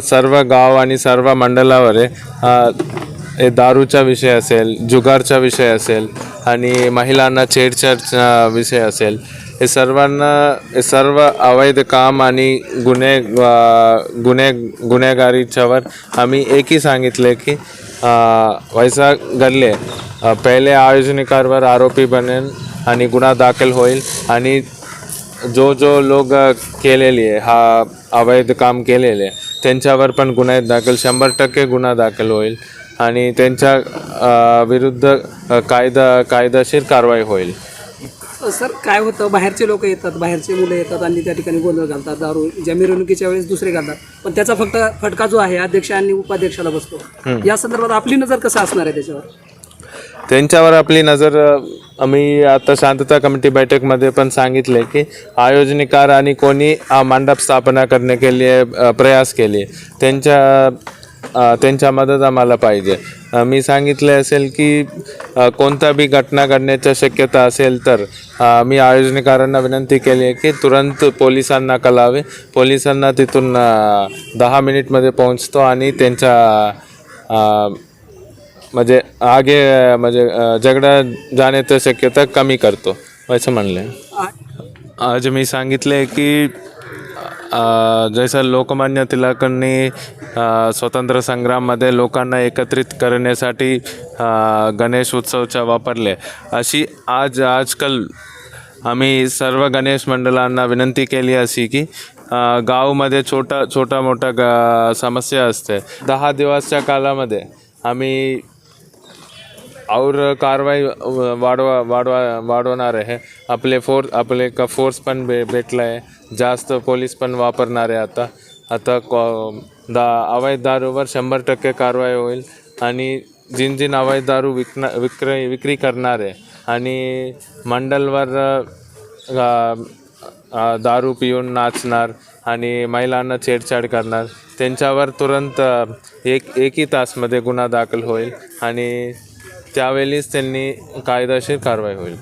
सर्व गाव आणि सर्व मंडळावर आहे हे दारूचा विषय असेल जुगारचा विषय असेल आणि महिलांना छेडछाडचा विषय असेल हे सर्वांना हे सर्व अवैध काम आणि गुन्हे गुन्हे गुन्हेगारीच्यावर आम्ही एकही सांगितले की वैसा घडले पहिले आयोजनकारवर आरोपी बनेल आणि गुन्हा दाखल होईल आणि जो जो लोक केलेली आहे हा अवैध काम केलेले त्यांच्यावर पण गुन्हे दाखल शंभर टक्के गुन्हा दाखल होईल आणि त्यांच्या विरुद्ध कायदा कायदेशीर कारवाई होईल. सर काय होतं? बाहेरचे लोक येतात बाहेरचे मुलं येतात आणि त्या ठिकाणी गोंधळ घालतात दारू ज्या मिरवणुकीच्या वेळेस दुसरे घालतात. पण त्याचा फक्त फटका जो आहे अध्यक्ष आणि उपाध्यक्षाला बसतो. या संदर्भात आपली नजर कसं असणार आहे त्याच्यावर? त्यांच्यावर आपली नजर आम्ही आता शांतता कमिटी बैठकमध्ये पण सांगितले की आयोजनकार आणि कोणी मंडप स्थापना करणे के लिए प्रयास केले. त्यांच्या त्यांच्या मदत आम्हाला पाहिजे. मी सांगितले असेल की कोणता बी घटना घडण्याच्या शक्यता असेल तर मी आयोजनकारांना विनंती केली आहे की तुरंत पोलिसांना कळावे. पोलिसांना तिथून दहा मिनिटमध्ये पोहोचतो आणि त्यांच्या म्हणजे आगे म्हणजे झगडा जाण्याची शक्यता कमी करतो असं म्हणले. आज मी सांगितले की जसं लोकमान्य तिलकांनी स्वतंत्र संग्राममध्ये लोकांना एकत्रित करण्यासाठी गणेश उत्सवचा वापरले. अशी आज आजकाल आम्ही सर्व गणेश मंडळांना विनंती केली अशी की गावमध्ये गावामध्ये छोटा छोटा मोठा ग समस्या असते. दहा दिवसच्या कालामध्ये आम्ही और कारवाई वाढवा वाढवा वाढवणार आहे. आपले फोर्स आपले का फोर्स पण भे भेटला आहे जास्त पोलीस पण वापरणार आहे आता. आता कॉ दा अवैध दारूवर शंभर टक्के कारवाई होईल. आणि जिन जिन अवैध दारू विकना विक्री विक्री करणार आहे. आणि मंडलवर दारू पिऊन नाचणार आणि महिलांना छेडछाड करणार. त्यांच्यावर तुरंत एक एकही तासमध्ये गुन्हा दाखल होईल. आणि त्यावेळीच त्यांनी कायदेशीर कारवाई होईल.